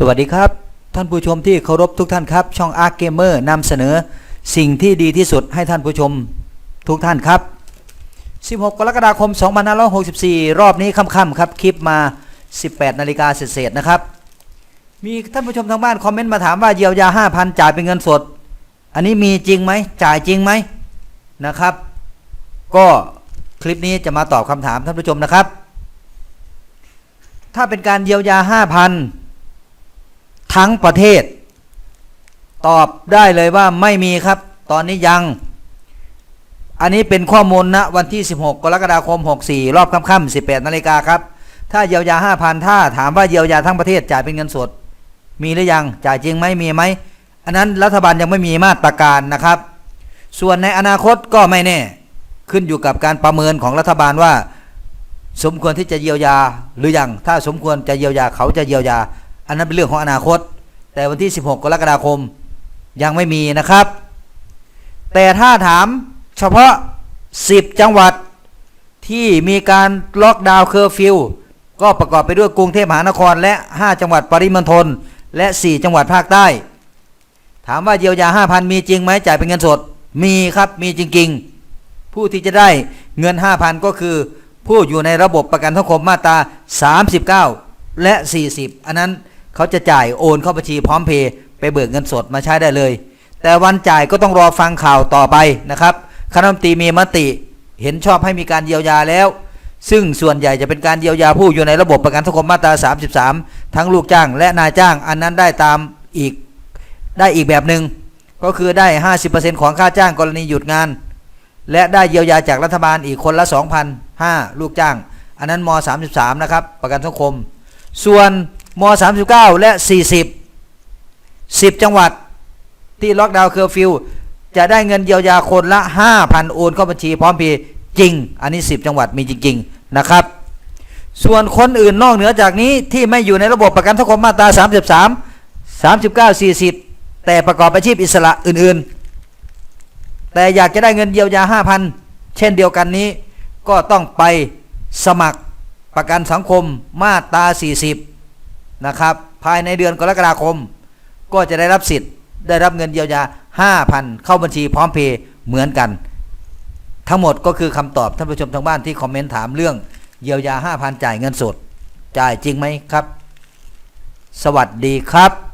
สวัสดีครับ ท่านผู้ชมที่เคารพทุกท่านครับ ช่อง Arc Gamer นำเสนอสิ่งที่ดีที่สุดให้ท่านผู้ชมทุกท่านครับ 16 กรกฎาคม 2564 รอบนี้ค่ำๆครับ คลิปมา 18 นาฬิกาเศษๆนะครับ มีท่านผู้ชมทางบ้านคอมเมนต์มาถามว่าเยียวยา 5,000 จ่ายเป็นเงินสด อันนี้มีจริงไหมจ่ายจริงไหมนะครับ ก็คลิปนี้จะมาตอบคำถามท่านผู้ชมนะครับ ถ้าเป็นการเยียวยา 5,000 ทั้งประเทศ ตอบได้เลยว่าไม่มีครับ ตอนนี้ยัง อันนี้เป็นข้อมูลณวันที่ 16 กรกฎาคม 64 รอบค่ำๆ18นาฬิกาครับ ถ้าเยียวยา 5,000 ถ้าถามว่าเยียวยาทั้งประเทศจ่ายเป็นเงินสด มีหรือยังจ่ายจริงไหมมีไหมอันนั้นรัฐบาลยังไม่มีมาตรการนะครับ ส่วนในอนาคตก็ไม่แน่ ขึ้นอยู่กับการประเมินของรัฐบาลว่า สมควรที่จะเยียวยาหรือยังถ้าสมควรจะเยียวยาเขาจะเยียวยา อันนั้นเป็นเรื่องของอนาคต แต่วันที่ 16 กรกฎาคมยังไม่มีนะครับ แต่ถ้าถามเฉพาะ 10 จังหวัดที่มีการล็อกดาวน์เคอร์ฟิวก็ประกอบไปด้วยกรุงเทพมหานคร และ 5 จังหวัดปริมณฑลและ 4 จังหวัดภาคใต้ ถามว่าเยียวยา 5,000 มีจริงไหมจ่ายเป็นเงินสดมีครับมีจริง ๆ ผู้ที่จะได้เงิน 5,000 ก็คือ ผู้อยู่ในระบบประกันสังคมมาตรา 39 และ 40 อันนั้น เขาจะจ่ายโอนเข้าบัญชีพร้อมเพย์ไปเบิกเงินสดมาใช้ได้เลย แต่วันจ่ายก็ต้องรอฟังข่าวต่อไปนะครับคณะรัฐมนตรีมีมติเห็นชอบให้มีการเยียวยาแล้ว ซึ่งส่วนใหญ่จะเป็นการเยียวยาผู้อยู่ในระบบประกันสังคมมาตรา 33 ทั้งลูกจ้างและนายจ้างอันนั้นได้ตามอีกได้อีกแบบหนึ่งก็คือได้ 50%ของค่าจ้างกรณีหยุดงาน และได้เยียวยาจากรัฐบาลอีกคนละ 2,005ลูกจ้าง อันนั้นม 33 นะครับ ประกันสังคม ส่วน ม 39 และ 40 10 จังหวัดที่ล็อกดาวน์เคอร์ฟิวจะได้เงินเยียวยาคนละ 5,000 โอนเข้าบัญชีพร้อมเพย์จริง อันนี้ 10 จังหวัดมีจริง ๆ นะครับ ส่วนคนอื่นนอกเหนือจากนี้ที่ไม่อยู่ในระบบประกันสังคมมาตรา 33 39 40 แต่ประกอบอาชีพอิสระอื่นๆ แต่อยากจะได้เงินเยียวยา 5,000 เช่นเดียวกันนี้ก็ต้องไปสมัครประกันสังคมมาตรา 40 นะครับ ภายในเดือนกรกฎาคม ก็จะได้รับสิทธิ์ ได้รับเงินเยียวยา 5,000 เข้าบัญชีพร้อมเพย์เหมือนกัน ทั้งหมดก็คือคำตอบท่านผู้ชมทางบ้านที่คอมเมนต์ถามเรื่องเยียวยา 5,000 จ่ายเงินสด จ่ายจริงไหมครับ สวัสดีครับ